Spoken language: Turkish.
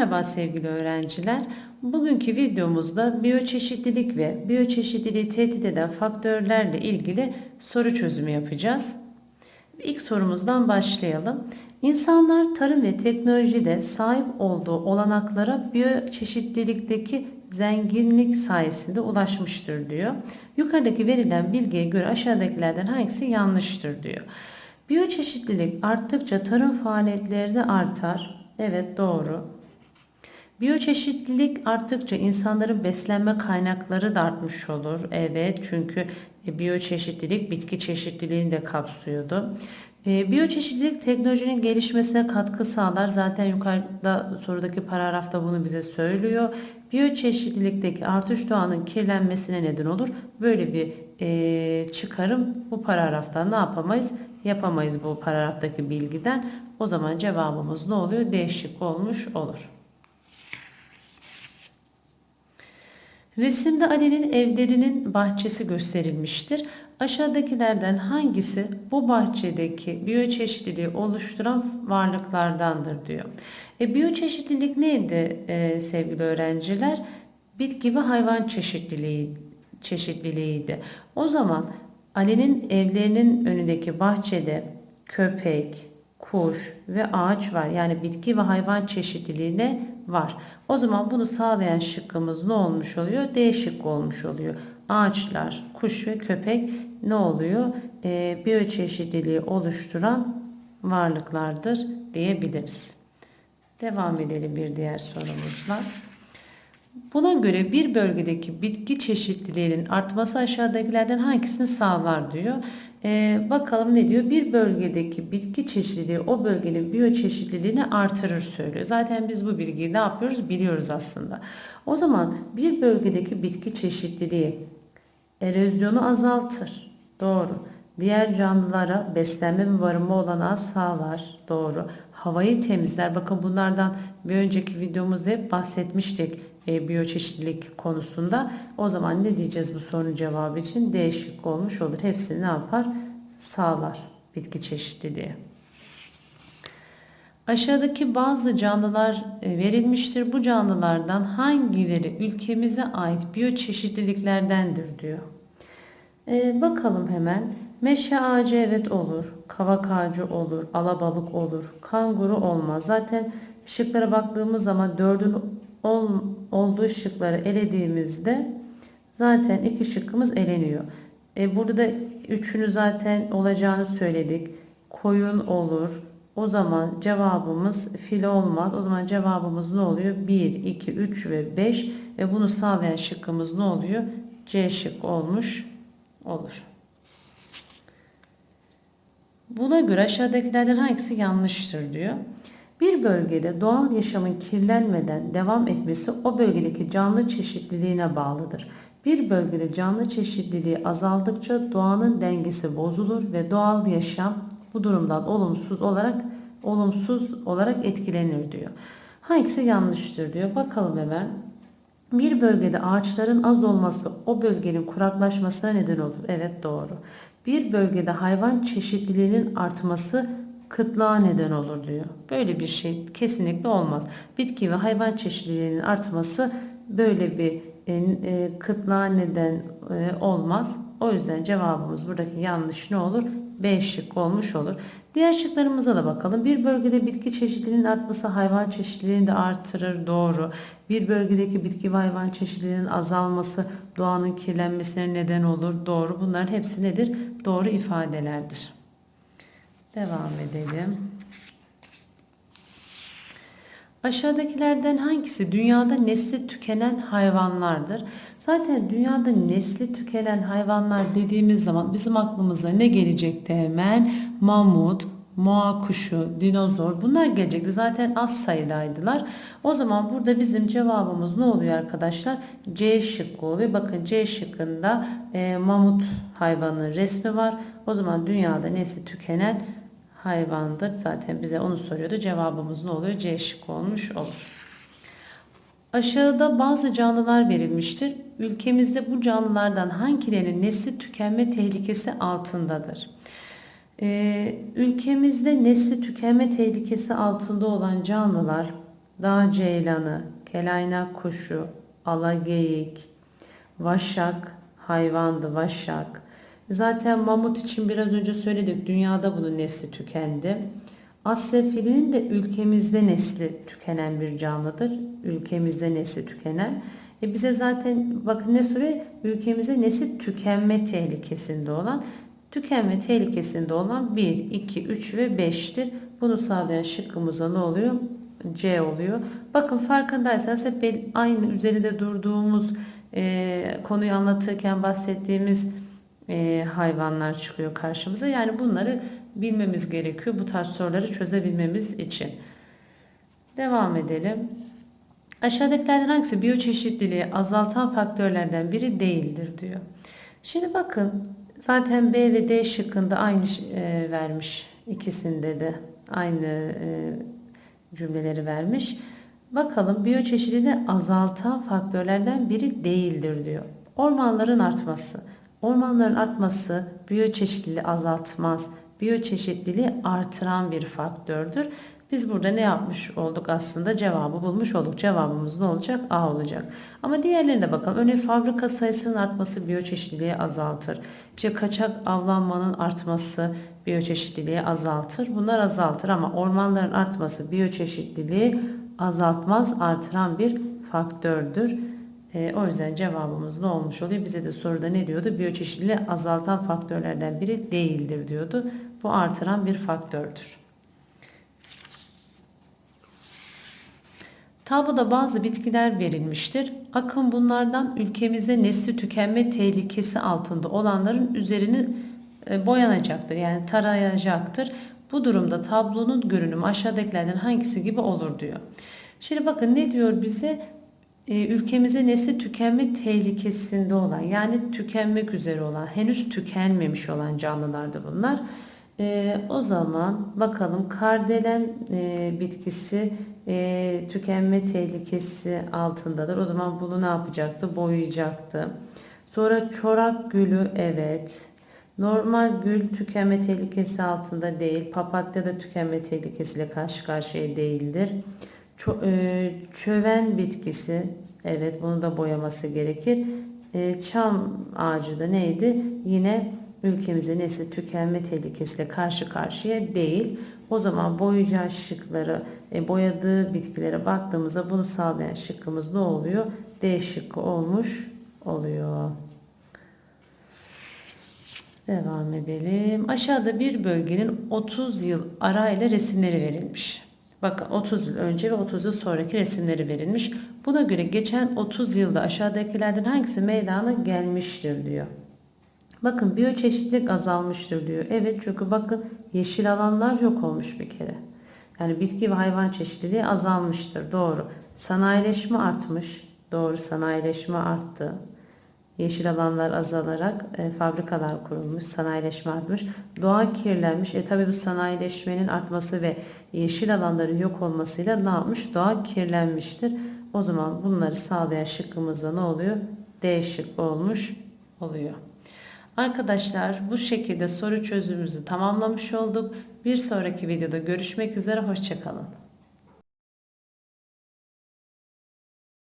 Merhaba sevgili öğrenciler. Bugünkü videomuzda biyoçeşitlilik ve biyoçeşitliliği tehdit eden faktörlerle ilgili soru çözümü yapacağız. İlk sorumuzdan başlayalım. İnsanlar tarım ve teknolojide sahip olduğu olanaklara biyoçeşitlilikteki zenginlik sayesinde ulaşmıştır diyor. Yukarıdaki verilen bilgiye göre aşağıdakilerden hangisi yanlıştır diyor. Biyoçeşitlilik arttıkça tarım faaliyetleri de artar. Evet doğru. Biyoçeşitlilik arttıkça insanların beslenme kaynakları da artmış olur. Evet çünkü e, biyoçeşitlilik bitki çeşitliliğini de kapsıyordu. E, biyoçeşitlilik teknolojinin gelişmesine katkı sağlar. Zaten yukarıda sorudaki paragrafta bunu bize söylüyor. Biyoçeşitlilikteki artış doğanın kirlenmesine neden olur. Böyle bir e, çıkarım bu paragraftan ne yapamayız? Yapamayız bu paragraftaki bilgiden. O zaman cevabımız ne oluyor? Değişik olmuş olur. Resimde Ali'nin evlerinin bahçesi gösterilmiştir. Aşağıdakilerden hangisi bu bahçedeki biyoçeşitliliği oluşturan varlıklardandır diyor. E, biyoçeşitlilik neydi e, sevgili öğrenciler? Bitki ve hayvan çeşitliliği çeşitliliğiydi. O zaman Ali'nin evlerinin önündeki bahçede köpek, kuş ve ağaç var. Yani bitki ve hayvan çeşitliliğine var. O zaman bunu sağlayan şıkkımız ne olmuş oluyor? D şıkkı olmuş oluyor. Ağaçlar, kuş ve köpek ne oluyor? E, biyoçeşitliliği oluşturan varlıklardır diyebiliriz. Devam edelim bir diğer sorumuzla. Buna göre bir bölgedeki bitki çeşitliliğinin artması aşağıdakilerden hangisini sağlar diyor. Ee, bakalım ne diyor? Bir bölgedeki bitki çeşitliliği o bölgenin biyoçeşitliliğini artırır söylüyor. Zaten biz bu bilgiyi ne yapıyoruz? Biliyoruz aslında. O zaman bir bölgedeki bitki çeşitliliği erozyonu azaltır. Doğru. Diğer canlılara beslenme ve barınma olanağı sağlar. Doğru. Havayı temizler. Bakın bunlardan bir önceki videomuzda hep bahsetmiştik e, biyoçeşitlilik konusunda. O zaman ne diyeceğiz bu sorunun cevabı için? Değişik olmuş olur. Hepsini ne yapar? Sağlar bitki çeşitliliği. Aşağıdaki bazı canlılar e, verilmiştir. Bu canlılardan hangileri ülkemize ait biyoçeşitliliklerdendir diyor. Ee, bakalım hemen. Meşe ağacı evet olur. Kavak ağacı olur. Alabalık olur. Kanguru olmaz. Zaten şıklara baktığımız zaman dördün ol, olduğu şıkları elediğimizde zaten iki şıkkımız eleniyor. E, burada da üçünü zaten olacağını söyledik. Koyun olur. O zaman cevabımız fil olmaz. O zaman cevabımız ne oluyor? 1, 2, 3 ve 5 ve bunu sağlayan şıkkımız ne oluyor? C şık olmuş olur. Buna göre aşağıdakilerden hangisi yanlıştır diyor. Bir bölgede doğal yaşamın kirlenmeden devam etmesi o bölgedeki canlı çeşitliliğine bağlıdır. Bir bölgede canlı çeşitliliği azaldıkça doğanın dengesi bozulur ve doğal yaşam bu durumdan olumsuz olarak olumsuz olarak etkilenir diyor. Hangisi yanlıştır diyor. Bakalım hemen. Bir bölgede ağaçların az olması o bölgenin kuraklaşmasına neden olur. Evet doğru. Bir bölgede hayvan çeşitliliğinin artması kıtlığa neden olur diyor. Böyle bir şey kesinlikle olmaz. Bitki ve hayvan çeşitliliğinin artması böyle bir e, e, kıtlığa neden e, olmaz. O yüzden cevabımız buradaki yanlış ne olur? B şık olmuş olur. Diğer şıklarımıza da bakalım. Bir bölgede bitki çeşitliliğinin artması hayvan çeşitliliğini de artırır. Doğru. Bir bölgedeki bitki ve hayvan çeşitliliğinin azalması doğanın kirlenmesine neden olur. Doğru. Bunların hepsi nedir? Doğru ifadelerdir. Devam edelim. Aşağıdakilerden hangisi dünyada nesli tükenen hayvanlardır? Zaten dünyada nesli tükenen hayvanlar dediğimiz zaman bizim aklımıza ne gelecekti hemen? Mamut, moa kuşu, dinozor bunlar gelecekti. Zaten az sayıdaydılar. O zaman burada bizim cevabımız ne oluyor arkadaşlar? C şıkkı oluyor. Bakın C şıkkında e, mamut hayvanın resmi var. O zaman dünyada nesli tükenen hayvandır. Zaten bize onu soruyordu. Cevabımız ne oluyor? C şıkkı olmuş olur. Aşağıda bazı canlılar verilmiştir. Ülkemizde bu canlılardan hangilerinin nesli tükenme tehlikesi altındadır? Ee, ülkemizde nesli tükenme tehlikesi altında olan canlılar dağ ceylanı, kelaynak kuşu, alageyik, vaşak hayvandı vaşak. Zaten mamut için biraz önce söyledik dünyada bunun nesli tükendi. Asya filinin de ülkemizde nesli tükenen bir canlıdır. Ülkemizde nesli tükenen. E bize zaten bakın ne soruyor? Ülkemize nesli tükenme tehlikesinde olan. Tükenme tehlikesinde olan 1, 2, 3 ve 5'tir. Bunu sağlayan şıkkımıza ne oluyor? C oluyor. Bakın farkındaysanız hep aynı üzerinde durduğumuz e, konuyu anlatırken bahsettiğimiz e, hayvanlar çıkıyor karşımıza. Yani bunları bilmemiz gerekiyor bu tarz soruları çözebilmemiz için. Devam edelim. Aşağıdakilerden hangisi biyoçeşitliliği azaltan faktörlerden biri değildir diyor. Şimdi bakın zaten B ve D şıkkında aynı e, vermiş. ikisinde de aynı e, cümleleri vermiş. Bakalım biyoçeşitliliği azaltan faktörlerden biri değildir diyor. Ormanların artması. Ormanların artması biyoçeşitliliği azaltmaz. Biyoçeşitliliği artıran bir faktördür. Biz burada ne yapmış olduk aslında cevabı bulmuş olduk. Cevabımız ne olacak? A olacak. Ama diğerlerine bakalım. Örneğin fabrika sayısının artması biyoçeşitliliği azaltır. İşte kaçak avlanmanın artması biyoçeşitliliği azaltır. Bunlar azaltır ama ormanların artması biyoçeşitliliği azaltmaz, artıran bir faktördür. E, o yüzden cevabımız ne olmuş oluyor? Bize de soruda ne diyordu? Biyoçeşitliliği azaltan faktörlerden biri değildir diyordu. Bu artıran bir faktördür. Tabloda bazı bitkiler verilmiştir. Akın bunlardan ülkemizde nesli tükenme tehlikesi altında olanların üzerini e, boyanacaktır. Yani tarayacaktır. Bu durumda tablonun görünümü aşağıdakilerden hangisi gibi olur diyor. Şimdi bakın ne diyor bize? E, ülkemize nesli tükenme tehlikesinde olan yani tükenmek üzere olan henüz tükenmemiş olan canlılardı bunlar. E, o zaman bakalım kardelen e, bitkisi tükenme tehlikesi altındadır. O zaman bunu ne yapacaktı? Boyayacaktı. Sonra çorak gülü evet. Normal gül tükenme tehlikesi altında değil. Papatya da tükenme tehlikesiyle karşı karşıya değildir. E, çöven bitkisi evet bunu da boyaması gerekir. E, çam ağacı da neydi? Yine ülkemize nesli tükenme tehlikesiyle karşı karşıya değil. O zaman boyayacağı şıkları, e, boyadığı bitkilere baktığımızda bunu sağlayan şıkkımız ne oluyor? D şıkkı olmuş oluyor. Devam edelim. Aşağıda bir bölgenin 30 yıl arayla resimleri verilmiş. Bakın 30 yıl önce ve 30 yıl sonraki resimleri verilmiş. Buna göre geçen 30 yılda aşağıdakilerden hangisi meydana gelmiştir diyor. Bakın biyoçeşitlilik azalmıştır diyor. Evet çünkü bakın yeşil alanlar yok olmuş bir kere. Yani bitki ve hayvan çeşitliliği azalmıştır. Doğru. Sanayileşme artmış. Doğru sanayileşme arttı. Yeşil alanlar azalarak e, fabrikalar kurulmuş, sanayileşme artmış. Doğa kirlenmiş. E tabi bu sanayileşmenin artması ve yeşil alanların yok olmasıyla ne yapmış? Doğa kirlenmiştir. O zaman bunları sağlayan şıkkımızda ne oluyor? D şıkkı olmuş oluyor. Arkadaşlar bu şekilde soru çözümümüzü tamamlamış olduk. Bir sonraki videoda görüşmek üzere. Hoşçakalın.